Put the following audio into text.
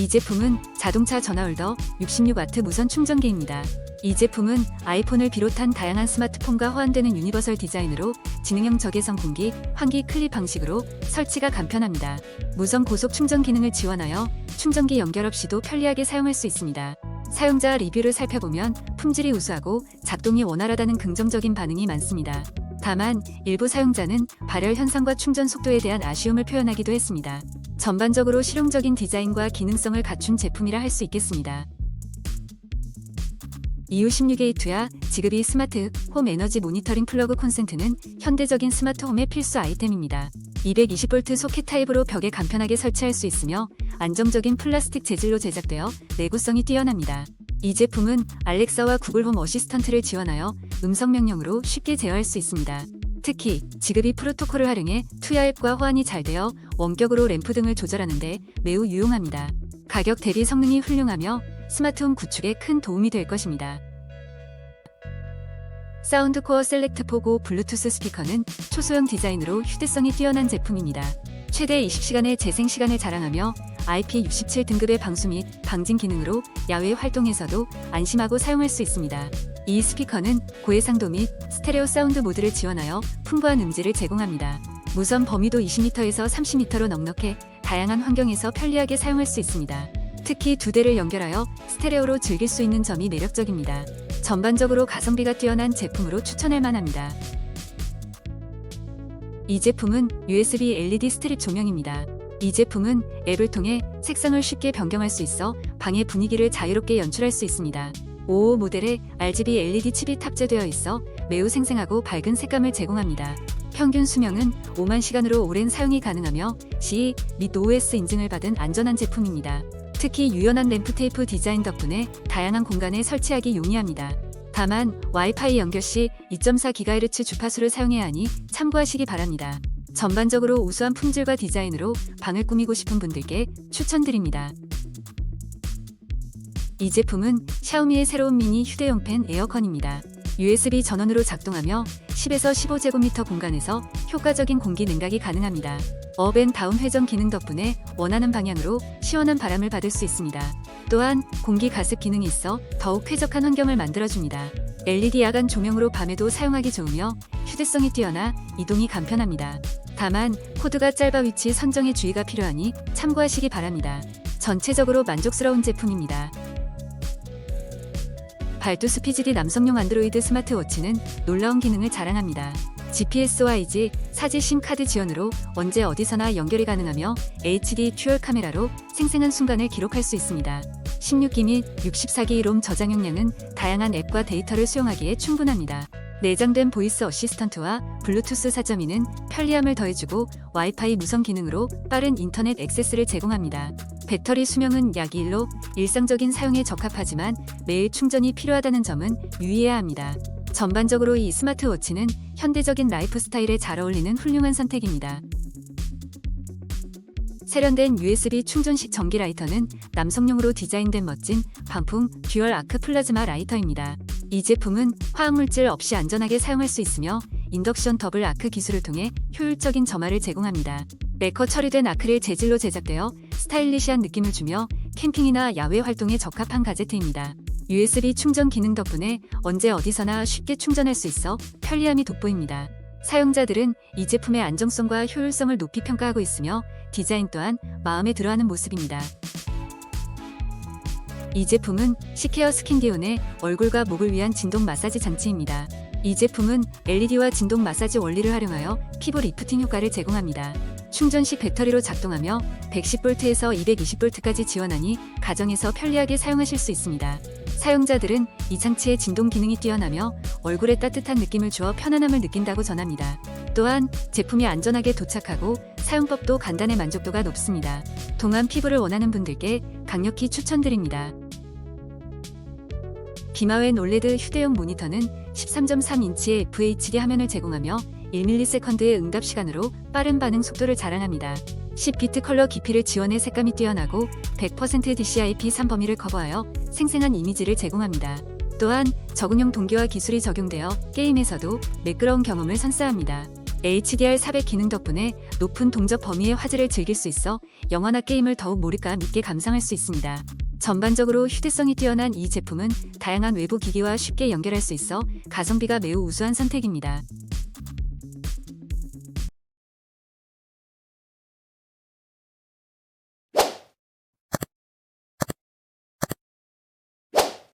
이 제품은 자동차 전화홀더 66W 무선 충전기입니다. 이 제품은 아이폰을 비롯한 다양한 스마트폰과 호환되는 유니버설 디자인으로 지능형 적외선 공기, 환기 클립 방식으로 설치가 간편합니다. 무선 고속 충전 기능을 지원하여 충전기 연결 없이도 편리하게 사용할 수 있습니다. 사용자 리뷰를 살펴보면 품질이 우수하고 작동이 원활하다는 긍정적인 반응이 많습니다. 다만 일부 사용자는 발열 현상과 충전 속도에 대한 아쉬움을 표현하기도 했습니다. 전반적으로 실용적인 디자인과 기능성을 갖춘 제품이라 할 수 있겠습니다. EU16A2야 지급이 스마트 홈 에너지 모니터링 플러그 콘센트는 현대적인 스마트 홈의 필수 아이템입니다. 220V 소켓 타입으로 벽에 간편하게 설치할 수 있으며 안정적인 플라스틱 재질로 제작되어 내구성이 뛰어납니다. 이 제품은 알렉사와 구글 홈 어시스턴트를 지원하여 음성 명령으로 쉽게 제어할 수 있습니다. 특히 지급이 프로토콜을 활용해 투야 앱과 호환이 잘 되어 원격으로 램프 등을 조절하는데 매우 유용합니다. 가격 대비 성능이 훌륭하며 스마트홈 구축에 큰 도움이 될 것입니다. 사운드코어 셀렉트 포고 블루투스 스피커는 초소형 디자인으로 휴대성이 뛰어난 제품입니다. 최대 20시간의 재생 시간을 자랑하며 IP67 등급의 방수 및 방진 기능으로 야외 활동에서도 안심하고 사용할 수 있습니다. 이 스피커는 고해상도 및 스테레오 사운드 모드를 지원하여 풍부한 음질을 제공합니다. 무선 범위도 20m에서 30m로 넉넉해 다양한 환경에서 편리하게 사용할 수 있습니다. 특히 두 대를 연결하여 스테레오로 즐길 수 있는 점이 매력적입니다. 전반적으로 가성비가 뛰어난 제품으로 추천할 만합니다. 이 제품은 USB LED 스트립 조명입니다. 이 제품은 앱을 통해 색상을 쉽게 변경할 수 있어 방의 분위기를 자유롭게 연출할 수 있습니다. 55 모델에 RGB LED 칩이 탑재되어 있어 매우 생생하고 밝은 색감을 제공합니다. 평균 수명은 5만 시간으로 오랜 사용이 가능하며 CE 및 OS 인증을 받은 안전한 제품입니다. 특히 유연한 램프 테이프 디자인 덕분에 다양한 공간에 설치하기 용이합니다. 다만 와이파이 연결 시 2.4GHz 주파수를 사용해야 하니 참고하시기 바랍니다. 전반적으로 우수한 품질과 디자인으로 방을 꾸미고 싶은 분들께 추천드립니다. 이 제품은 샤오미의 새로운 미니 휴대용 팬 에어컨입니다. USB 전원으로 작동하며 10에서 15제곱미터 공간에서 효과적인 공기 냉각이 가능합니다. 업앤 다운 회전 기능 덕분에 원하는 방향으로 시원한 바람을 받을 수 있습니다. 또한 공기 가습 기능이 있어 더욱 쾌적한 환경을 만들어줍니다. LED 야간 조명으로 밤에도 사용하기 좋으며 휴대성이 뛰어나 이동이 간편합니다. 다만 코드가 짧아 위치 선정에 주의가 필요하니 참고하시기 바랍니다. 전체적으로 만족스러운 제품입니다. 발두스 PGD 남성용 안드로이드 스마트워치는 놀라운 기능을 자랑합니다. GPS와 이지, 사지 심 카드 지원으로 언제 어디서나 연결이 가능하며 HD 듀얼 카메라로 생생한 순간을 기록할 수 있습니다. 16기 및 64기 롬 저장 용량은 다양한 앱과 데이터를 수용하기에 충분합니다. 내장된 보이스 어시스턴트와 블루투스 4.2는 편리함을 더해주고 와이파이 무선 기능으로 빠른 인터넷 액세스를 제공합니다. 배터리 수명은 약 1로 일상적인 사용에 적합하지만 매일 충전이 필요하다는 점은 유의해야 합니다. 전반적으로 이 스마트워치는 현대적인 라이프 스타일에 잘 어울리는 훌륭한 선택입니다. 세련된 USB 충전식 전기 라이터는 남성용으로 디자인된 멋진 반품 듀얼 아크 플라즈마 라이터입니다. 이 제품은 화학물질 없이 안전하게 사용할 수 있으며 인덕션 더블 아크 기술을 통해 효율적인 점화를 제공합니다. 메커 처리된 아크릴 재질로 제작되어 스타일리시한 느낌을 주며 캠핑이나 야외 활동에 적합한 가제트입니다. USB 충전 기능 덕분에 언제 어디서나 쉽게 충전할 수 있어 편리함이 돋보입니다. 사용자들은 이 제품의 안정성과 효율성을 높이 평가하고 있으며 디자인 또한 마음에 들어하는 모습입니다. 이 제품은 시케어 스킨디온의 얼굴과 목을 위한 진동 마사지 장치입니다. 이 제품은 LED와 진동 마사지 원리를 활용하여 피부 리프팅 효과를 제공합니다. 충전 시 배터리로 작동하며 110V에서 220V까지 지원하니 가정에서 편리하게 사용하실 수 있습니다. 사용자들은 이 장치의 진동 기능이 뛰어나며 얼굴에 따뜻한 느낌을 주어 편안함을 느낀다고 전합니다. 또한 제품이 안전하게 도착하고 사용법도 간단해 만족도가 높습니다. 동안 피부를 원하는 분들께 강력히 추천드립니다. 비마웬 올레드 휴대용 모니터는 13.3인치의 FHD 화면을 제공하며 1ms의 응답 시간으로 빠른 반응 속도를 자랑합니다. 10비트 컬러 깊이를 지원해 색감이 뛰어나고 100% DCI-P3 범위를 커버하여 생생한 이미지를 제공합니다. 또한 적응형 동기화 기술이 적용되어 게임에서도 매끄러운 경험을 선사합니다. HDR 400 기능 덕분에 높은 동접 범위의 화질을 즐길 수 있어 영화나 게임을 더욱 몰입감 있게 감상할 수 있습니다. 전반적으로 휴대성이 뛰어난 이 제품은 다양한 외부 기기와 쉽게 연결할 수 있어 가성비가 매우 우수한 선택입니다.